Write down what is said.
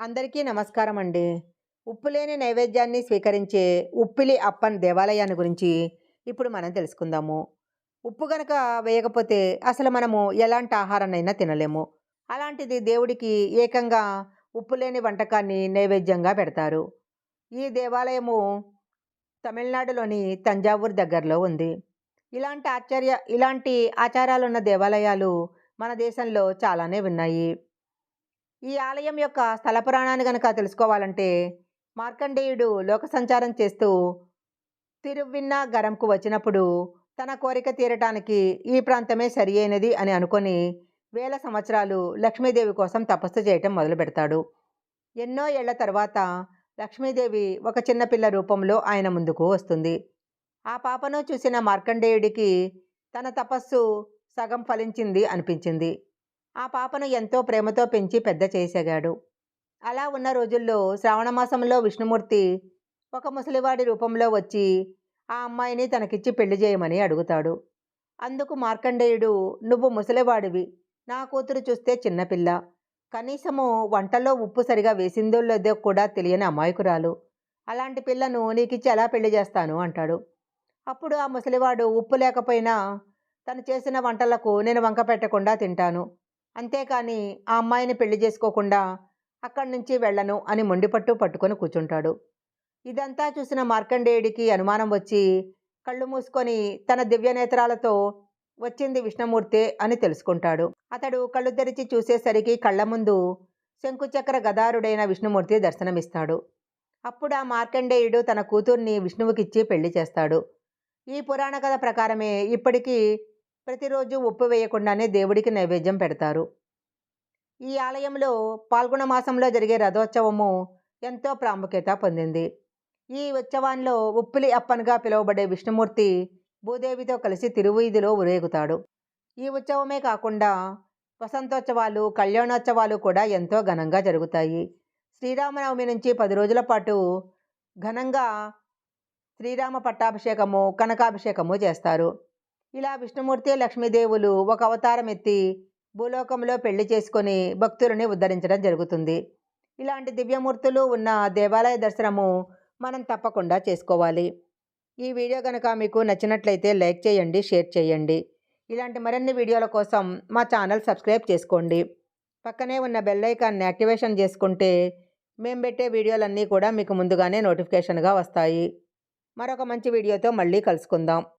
అందరికీ నమస్కారం అండి. ఉప్పు లేని నైవేద్యాన్ని స్వీకరించే ఉప్పిలి అప్పన్ దేవాలయాన్ని గురించి ఇప్పుడు మనం తెలుసుకుందాము. ఉప్పు గనక వేయకపోతే అసలు మనము ఎలాంటి ఆహారాన్నైనా తినలేము. అలాంటిది దేవుడికి ఏకంగా ఉప్పు లేని వంటకాన్ని నైవేద్యంగా పెడతారు. ఈ దేవాలయము తమిళనాడులోని తంజావూరు దగ్గరలో ఉంది. ఇలాంటి ఆచార్య ఇలాంటి ఆచారాలున్న దేవాలయాలు మన దేశంలో చాలానే ఉన్నాయి. ఈ ఆలయం యొక్క స్థల పురాణాన్ని గనక తెలుసుకోవాలంటే మార్కండేయుడు లోక సంచారం చేస్తూ తిరువిన్న గరంకు వచ్చినప్పుడు తన కోరిక తీరటానికి ఈ ప్రాంతమే సరి అయినది అని అనుకొని వేల సంవత్సరాలు లక్ష్మీదేవి కోసం తపస్సు చేయటం మొదలు పెడతాడు. ఎన్నో ఏళ్ళ తర్వాత లక్ష్మీదేవి ఒక చిన్నపిల్ల రూపంలో ఆయన ముందుకు వస్తుంది. ఆ పాపను చూసిన మార్కండేయుడికి తన తపస్సు సగం ఫలించింది అనిపించింది. ఆ పాపను ఎంతో ప్రేమతో పెంచి పెద్ద చేసాగాడు. అలా ఉన్న రోజుల్లో శ్రావణమాసంలో విష్ణుమూర్తి ఒక ముసలివాడి రూపంలో వచ్చి ఆ అమ్మాయిని తనకిచ్చి పెళ్ళి చేయమని అడుగుతాడు. అందుకు మార్కండేయుడు నువ్వు ముసలివాడివి. నా కూతురు చూస్తే చిన్నపిల్ల కనీసము వంటలో ఉప్పు సరిగా వేసిందో లేదో కూడా తెలియని అమాయకురాలు. అలాంటి పిల్లను నీకిచ్చి ఎలా పెళ్ళి చేస్తాను? అంటాడు. అప్పుడు ఆ ముసలివాడు ఉప్పు లేకపోయినా తను చేసిన వంటలకు నేను వంక పెట్టకుండా తింటాను. అంతేకాని ఆ అమ్మాయిని పెళ్ళి చేసుకోకుండా అక్కడి నుంచి వెళ్ళను అని మొండిపట్టు పట్టుకొని కూర్చుంటాడు. ఇదంతా చూసిన మార్కండేయుడికి అనుమానం వచ్చి కళ్ళు మూసుకొని తన దివ్యనేత్రాలతో వచ్చింది విష్ణుమూర్తే అని తెలుసుకుంటాడు. అతడు కళ్ళు తెరిచి చూసేసరికి కళ్ళ ముందు శంకుచక్ర గదారుడైన విష్ణుమూర్తి దర్శనమిస్తాడు. అప్పుడు ఆ మార్కండేయుడు తన కూతుర్ని విష్ణువుకిచ్చి పెళ్ళి చేస్తాడు. ఈ పురాణ కథ ప్రకారమే ఇప్పటికీ ప్రతిరోజు ఉప్పు వేయకుండానే దేవుడికి నైవేద్యం పెడతారు. ఈ ఆలయంలో పాల్గొన మాసంలో జరిగే రథోత్సవము ఎంతో ప్రాముఖ్యత పొందింది. ఈ ఉత్సవాల్లో ఉప్పిలి అప్పన్గా పిలువబడే విష్ణుమూర్తి భూదేవితో కలిసి తిరువీధిలో ఊరేగుతాడు. ఈ ఉత్సవమే కాకుండా వసంతోత్సవాలు కళ్యాణోత్సవాలు కూడా ఎంతో ఘనంగా జరుగుతాయి. శ్రీరామనవమి నుంచి పది రోజుల పాటు ఘనంగా శ్రీరామ పట్టాభిషేకము కనకాభిషేకము చేస్తారు. ఇలా విష్ణుమూర్తి లక్ష్మీదేవులు ఒక అవతారం ఎత్తి భూలోకంలో పెళ్ళి చేసుకొని భక్తులని ఉద్ధరించడం జరుగుతుంది. ఇలాంటి దివ్యమూర్తులు ఉన్న దేవాలయ దర్శనము మనం తప్పకుండా చేసుకోవాలి. ఈ వీడియో కనుక మీకు నచ్చినట్లయితే లైక్ చేయండి షేర్ చేయండి. ఇలాంటి మరిన్ని వీడియోల కోసం మా ఛానల్ సబ్స్క్రైబ్ చేసుకోండి. పక్కనే ఉన్న బెల్ ఐకాన్ని యాక్టివేషన్ చేసుకుంటే మేము పెట్టే వీడియోలన్నీ కూడా మీకు ముందుగానే నోటిఫికేషన్గా వస్తాయి. మరొక మంచి వీడియోతో మళ్ళీ కలుసుకుందాం.